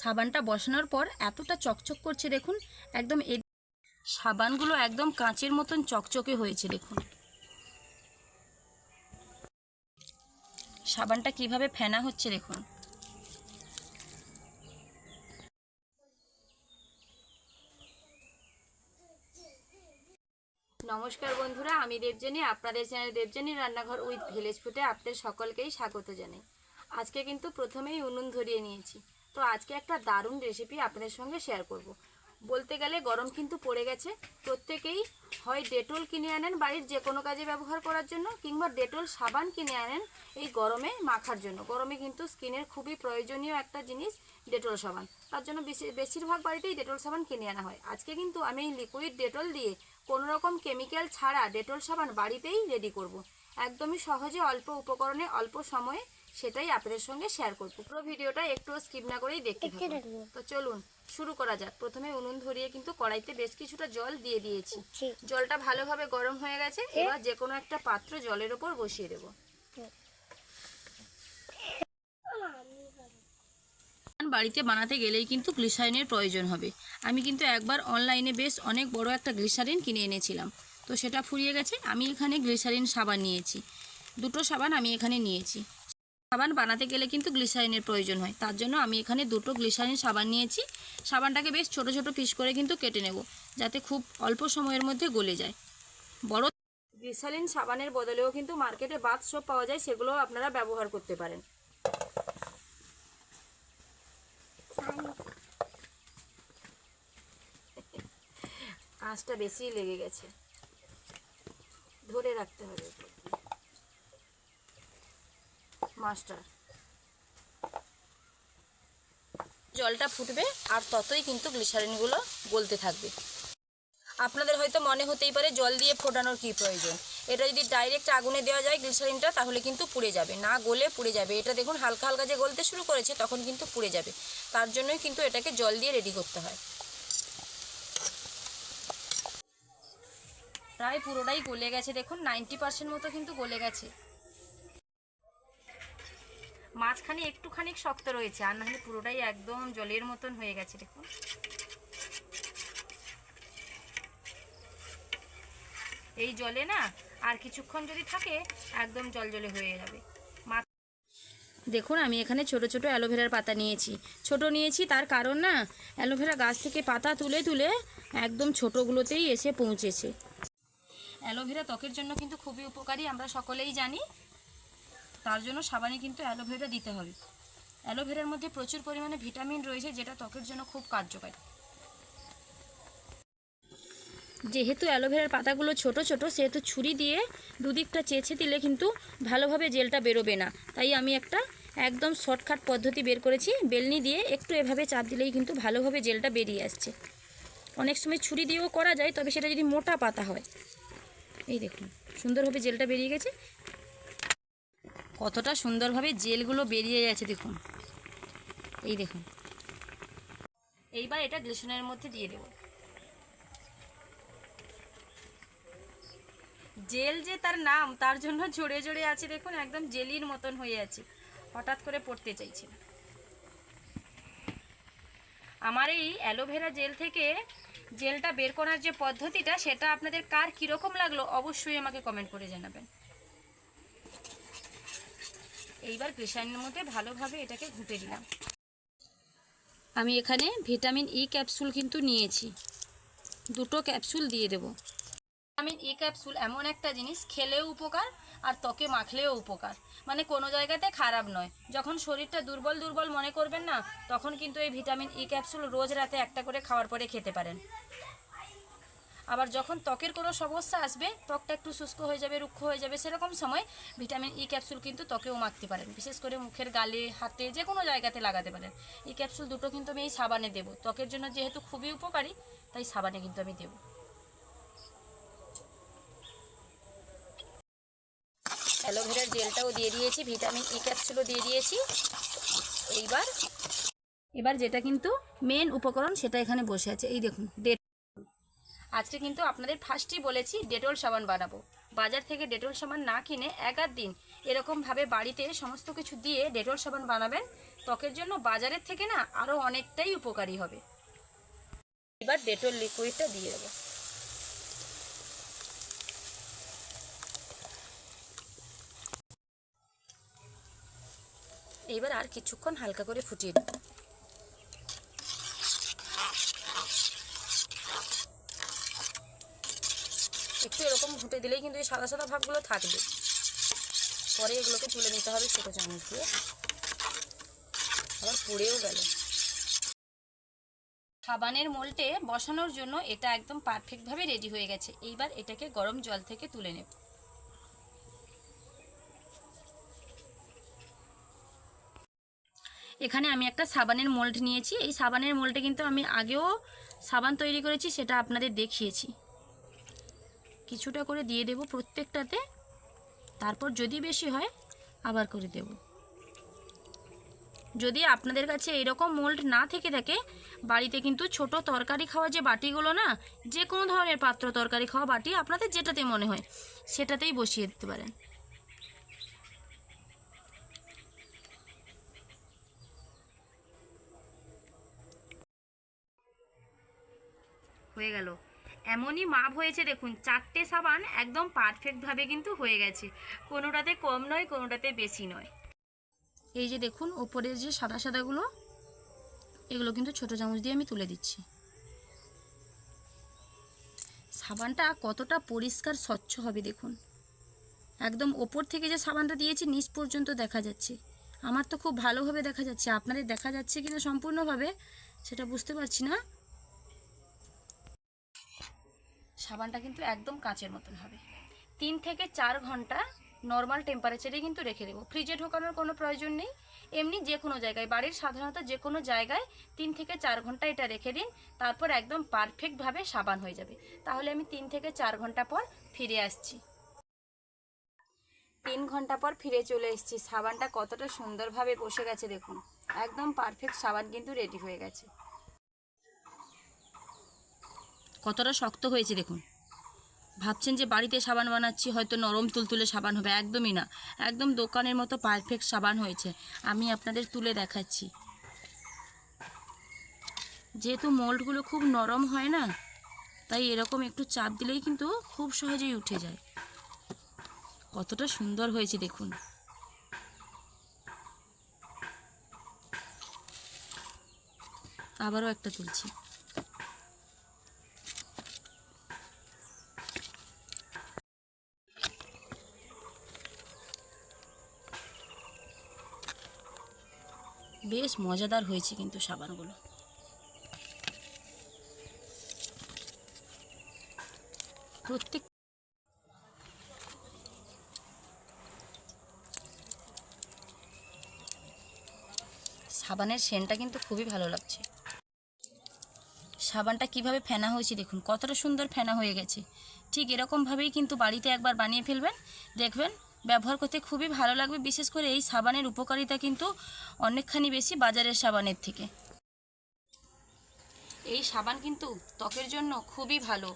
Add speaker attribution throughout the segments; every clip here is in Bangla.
Speaker 1: সাবানটা বসানোর পর এতটা চকচক করছে দেখুন, একদম সাবানগুলো একদম কাঁচের মতন চকচকে হয়েছে দেখুন। সাবানটা কীভাবে ফেনা হচ্ছে দেখুন। নমস্কার বন্ধুরা, আমি দেবজানী আপনাদের চ্যানেল দেবজানী রান্নাঘর উইথ ভিলেজ ফুটে আপনাদের সকলকেই স্বাগত জানাই। আজকে কিন্তু প্রথমেই উনুন ধরিয়ে নিয়েছি। তো আজকে একটা দারুণ রেসিপি আপনাদের সঙ্গে শেয়ার করব। বলতে গেলে গরম কিন্তু পড়ে গেছে প্রত্যেকেই হয় ডেটল কিনে আনেন বাড়ির যে কোনো কাজে ব্যবহার করার জন্য, কিংবা ডেটল সাবান কিনে আনেন এই গরমে মাখার জন্য গরমে কিন্তু স্কিনের খুবই প্রয়োজনীয় একটা জিনিস ডেটল সাবান তার জন্য বেশি বেশিরভাগ বাড়িতেই ডেটল সাবান কিনে আনা হয় আজকে কিন্তু আমি এই লিকুইড ডেটল দিয়ে কোনো রকম কেমিক্যাল ছাড়া ডেটল সাবান বাড়িতেই রেডি করব। একদমই সহজে অল্প উপকরণে, অল্প সময়ে সেটাই আপনাদের সঙ্গে শেয়ার করব। পুরো ভিডিওটা একটু স্কিপ না করেই দেখতে থাকুন। তো চলুন শুরু করা যাক। প্রথমে উনুন ধরিয়ে কিন্তু কড়াইতে বেশ কিছুটা জল দিয়ে দিয়েছি। জলটা ভালোভাবে গরম হয়ে গেছে এবার যে কোনো একটা পাত্র জলের ওপর বসিয়ে দেবো। বাড়িতে বানাতে গেলেই কিন্তু গ্লিসারিনের প্রয়োজন হবে। আমি কিন্তু একবার অনলাইনে বেশ অনেক বড় একটা গ্লিসারিন কিনে এনেছিলাম। তো সেটা ফুরিয়ে গেছে আমি এখানে গ্লিসারিন সাবান নিয়েছি। দুটো সাবান আমি এখানে নিয়েছি। সাবান বানাতে গেলে কিন্তু গ্লিসারিনের প্রয়োজন হয়। তার জন্য আমি এখানে দুটো গ্লিসারিন সাবান নিয়েছি। সাবানটাকে বেশ ছোট ছোট পিস করে কিন্তু কেটে নেব, যাতে খুব অল্প সময়ের মধ্যে গলে যায়। বড় গ্লিসারিন সাবানের বদলেও কিন্তু মার্কেটে বাথ সোপ পাওয়া যায় সেগুলো আপনারা ব্যবহার করতে পারেন। আঁচটা বেশি লেগে গেছে। ধরে রাখতে হবে মাস্টার। জলটা ফুটবে আর ততই কিন্তু গ্লিসারিনগুলো গলতে থাকবে। আপনাদের হয়তো মনে হতেই পারে জল দিয়ে ফোটানোর কি প্রয়োজন। এটা যদি ডাইরেক্ট আগুনে দেওয়া যায় গ্লিসারিনটা তাহলে কিন্তু পুড়ে যাবে। না গলে পুড়ে যাবে। এটা দেখুন হালকা হালকা যে গলতে শুরু করেছে, তখন কিন্তু পুড়ে যাবে। তার জন্যই কিন্তু এটাকে জল দিয়ে রেডি করতে হয়। প্রায় পুরোটাই গলে গেছে। দেখুন নাইনটি পার্সেন্ট মতো কিন্তু গলে গেছে। মাঝখানে একটুখানি শক্ত রয়েছে, আর নাহলে পুরোটাই একদম জলের মতন হয়ে গেছে, দেখুন। এই জলে না, আর কিছুক্ষণ যদি থাকে, একদম জল জলে হয়ে যাবে। দেখুন, আমি এখানে ছোট ছোট অ্যালোভেরার পাতা নিয়েছি। ছোট নিয়েছি তার কারণ না, অ্যালোভেরা গাছ থেকে পাতা তুলে তুলে একদম ছোটোগুলোতেই এসে পৌঁছেছে। অ্যালোভেরা ত্বকের জন্য কিন্তু খুবই উপকারী, আমরা সকলেই জানি। তার জন্য সাবানে কিন্তু অ্যালোভেরা দিতে হবে। অ্যালোভেরার মধ্যে প্রচুর পরিমাণে ভিটামিন রয়েছে, যেটা ত্বকের জন্য খুব কার্যকারী। যেহেতু অ্যালোভেরার পাতাগুলো ছোট ছোট, সেহেতু ছুরি দিয়ে দুদিকটা চেঁচে দিলে কিন্তু ভালোভাবে জেলটা বেরোবে না। তাই আমি একটা একদম শর্টকাট পদ্ধতি বের করেছি। বেলনি দিয়ে একটু এভাবে চাপ দিলেই কিন্তু ভালোভাবে জেলটা বেরিয়ে আসছে। অনেক সময় ছুরি দিয়েও করা যায়, তবে সেটা যদি মোটা পাতা হয়। এই দেখুন, সুন্দরভাবে জেলটা বেরিয়ে গেছে। কতটা সুন্দরভাবে জেলগুলো বেরিয়ে গেছে দেখুন। এই দেখুন। এইবার এটা গ্লিসনের মধ্যে দিয়ে দেব। জেল যে তার নাম, তার জন্য জড়ে জড়ে আছে দেখুন, একদম জেলির মতন হয়ে আছে। হঠাৎ করে পড়তে চাইছে আমার এই অ্যালোভেরা জেল থেকে জেলটা বের করার যে পদ্ধতিটা, সেটা আপনাদের কার কীরকম লাগল অবশ্যই আমাকে কমেন্ট করে জানাবেন। এইবার গ্লিসারিনের মধ্যে ভালোভাবে এটাকে ঘুটে দিলাম আমি এখানে ভিটামিন ই ক্যাপসুল কিন্তু নিয়েছি। দুটো ক্যাপসুল দিয়ে দেব। ভিটামিন ই ক্যাপসুল এমন একটা জিনিস, খেলেও উপকার আর ত্বকে মাখলেও উপকার। মানে কোনো জায়গাতে খারাপ নয়। যখন শরীরটা দুর্বল দুর্বল মনে করবেন না, তখন কিন্তু এই ভিটামিন ই ক্যাপসুল রোজ রাতে একটা করে খাওয়ার পরে খেতে পারেন। আবার যখন ত্বকের কোনো সমস্যা আসবে, ত্বকটা একটু শুষ্ক হয়ে যাবে, রুক্ষ হয়ে যাবে, সেরকম সময় ভিটামিন ই ক্যাপসুল কিন্তু ত্বকেও মাখতে পারেন। বিশেষ করে মুখের গালে, হাতে যে কোনো জায়গাতে লাগাতে পারেন। ই ক্যাপসুল দুটো কিন্তু আমি এই সাবানে দেবো। ত্বকের জন্য যেহেতু খুবই উপকারী, তাই সাবানে কিন্তু আমি দেবো। অ্যালোভেরার জেলটাও দিয়ে দিয়েছি, ভিটামিন ই ক্যাপসুলও দিয়ে দিয়েছি। এইবার, এবার যেটা কিন্তু মেন উপকরণ, সেটা এখানে বসে আছে। এই দেখুন ডেট আজকে কিন্তু আপনাদের ফার্স্টই বলেছি ডেটল সাবান বানাবো। বাজার থেকে ডেটল সাবান না কিনে এক আধ দিন এরকমভাবে বাড়িতে সমস্ত কিছু দিয়ে ডেটল সাবান বানাবেন। ত্বকের জন্য বাজারের থেকে না আরও অনেকটাই উপকারী হবে। এবার ডেটল লিকুইডটা দিয়ে দেবো। এইবার আর কিছুক্ষণ হালকা করে ফুটিয়ে দেবো একটু এরকম দিলেই কিন্তু এই সাদা সাদা ভাবগুলো থাকবে। পরে এগুলোকে তুলে নিতে হবে ছোটো চামচ দিয়ে। আবার পুড়েও গেল। সাবানের মোল্টে বসানোর জন্য এটা একদম পারফেক্টভাবে রেডি হয়ে গেছে। এইবার এটাকে গরম জল থেকে তুলে নেব। এখানে আমি একটা সাবানের মোল্ড নিয়েছি। এই সাবানের মোল্ডে কিন্তু আমি আগেও সাবান তৈরি করেছি, সেটা আপনাদের দেখিয়েছি। কিছুটা করে দিয়ে দেব প্রত্যেকটাতে। তারপর যদি বেশি হয়, আবার করে দেব। যদি আপনাদের কাছে এরকম মোল্ড না থেকে থাকে, বাড়িতে কিন্তু ছোট তরকারি খাওয়া যে বাটিগুলো না, যে কোনো ধরনের পাত্র তরকারি খাওয়া বাটি আপনাদের যেটাতে মনে হয়, সেটাতেই বসিয়ে দিতে পারেন। হয়ে গেল। এমনই মাপ হয়েছে দেখুন, চারটে সাবান একদম পারফেক্টভাবে কিন্তু হয়ে গেছে। কোনোটাতে কম নয়, কোনোটাতে বেশি নয়। এই যে দেখুন ওপরের যে সাদা সাদাগুলো, এগুলো কিন্তু ছোট চামচ দিয়ে আমি তুলে দিচ্ছি। সাবানটা কতটা পরিষ্কার, স্বচ্ছ হবে দেখুন। একদম ওপর থেকে যে সাবানটা দিয়েছি, নিচ পর্যন্ত দেখা যাচ্ছে। আমার তো খুব ভালোভাবে দেখা যাচ্ছে। আপনাদের দেখা যাচ্ছে কিনা সম্পূর্ণভাবে, সেটা বুঝতে পারছি না। সাবানটা কিন্তু একদম কাঁচের মতন হবে। তিন থেকে চার ঘণ্টা নর্মাল টেম্পারেচারে কিন্তু রেখে দেবো। ফ্রিজে ঢোকানোর কোনো প্রয়োজন নেই। এমনি যে কোনো জায়গায়, বাড়ির সাধারণত যে কোনো জায়গায় তিন থেকে চার ঘণ্টা এটা রেখে দিন, তারপর একদম পারফেক্টভাবে সাবান হয়ে যাবে। তাহলে আমি তিন থেকে চার ঘণ্টা পর ফিরে আসছি। তিন ঘণ্টা পর ফিরে চলে এসেছি। সাবানটা কতটা সুন্দরভাবে বসে গেছে দেখুন। একদম পারফেক্ট সাবান কিন্তু রেডি হয়ে গেছে। কতটা শক্ত হয়েছে দেখুন। ভাবছেন যে বাড়িতে সাবান বানাচ্ছি, হয়তো নরম তুলতুলে সাবান হবে, একদমই না। একদম দোকানের মতো পারফেক্ট সাবান হয়েছে। আমি আপনাদের তুলে দেখাচ্ছি। যেহেতু মোল্ডগুলো খুব নরম হয় না, তাই এরকম একটু চাপ দিলেই কিন্তু খুব সহজেই উঠে যায়। কতটা সুন্দর হয়েছে দেখুন। আবারও একটা তুলছি। বেশ মজাদার হয়েছে কিন্তু সাবানগুলো। প্রত্যেক সাবানের সেন্টটা কিন্তু খুবই ভালো লাগছে। সাবানটা কীভাবে ফেনা হয়েছে দেখুন, কতটা সুন্দর ফেনা হয়ে গেছে। ঠিক এরকমভাবেই কিন্তু বাড়িতে একবার বানিয়ে ফেলবেন, দেখবেন ব্যবহার করতে খুবই ভালো লাগবে, বিশেষ করে এই সাবানের উপকারিতা কিন্তু অনেকখানি বেশি বাজারের সাবানের থেকে। এই সাবান কিন্তু ত্বকের জন্য খুবই ভালো।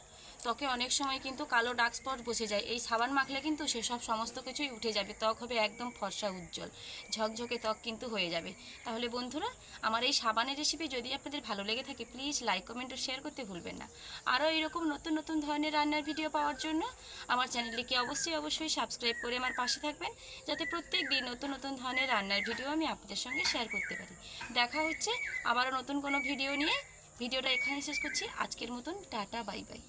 Speaker 1: ত্বকে অনেক সময় কিন্তু কালো ডার্ক স্পট বসে যায়। এই সাবান মাখলে কিন্তু সেসব সমস্ত কিছুই উঠে যাবে। ত্বক হবে একদম ফর্সা, উজ্জ্বল। ঝকঝকে ত্বক কিন্তু হয়ে যাবে। তাহলে বন্ধুরা, আমার এই সাবানের রেসিপি যদি আপনাদের ভালো লেগে থাকে প্লিজ লাইক কমেন্ট ও শেয়ার করতে ভুলবেন না। আরও এরকম নতুন নতুন ধরনের রান্নার ভিডিও পাওয়ার জন্য আমার চ্যানেলটিকে অবশ্যই অবশ্যই সাবস্ক্রাইব করে আমার পাশে থাকবেন, যাতে প্রত্যেক দিন নতুন নতুন ধরনের রান্নার ভিডিও আমি আপনাদের সঙ্গে শেয়ার করতে পারি। দেখা হচ্ছে আবারও নতুন কোনো ভিডিও নিয়ে। ভিডিওটা এখানে শেষ করছি। আজকের মতন টাটা বাই বাই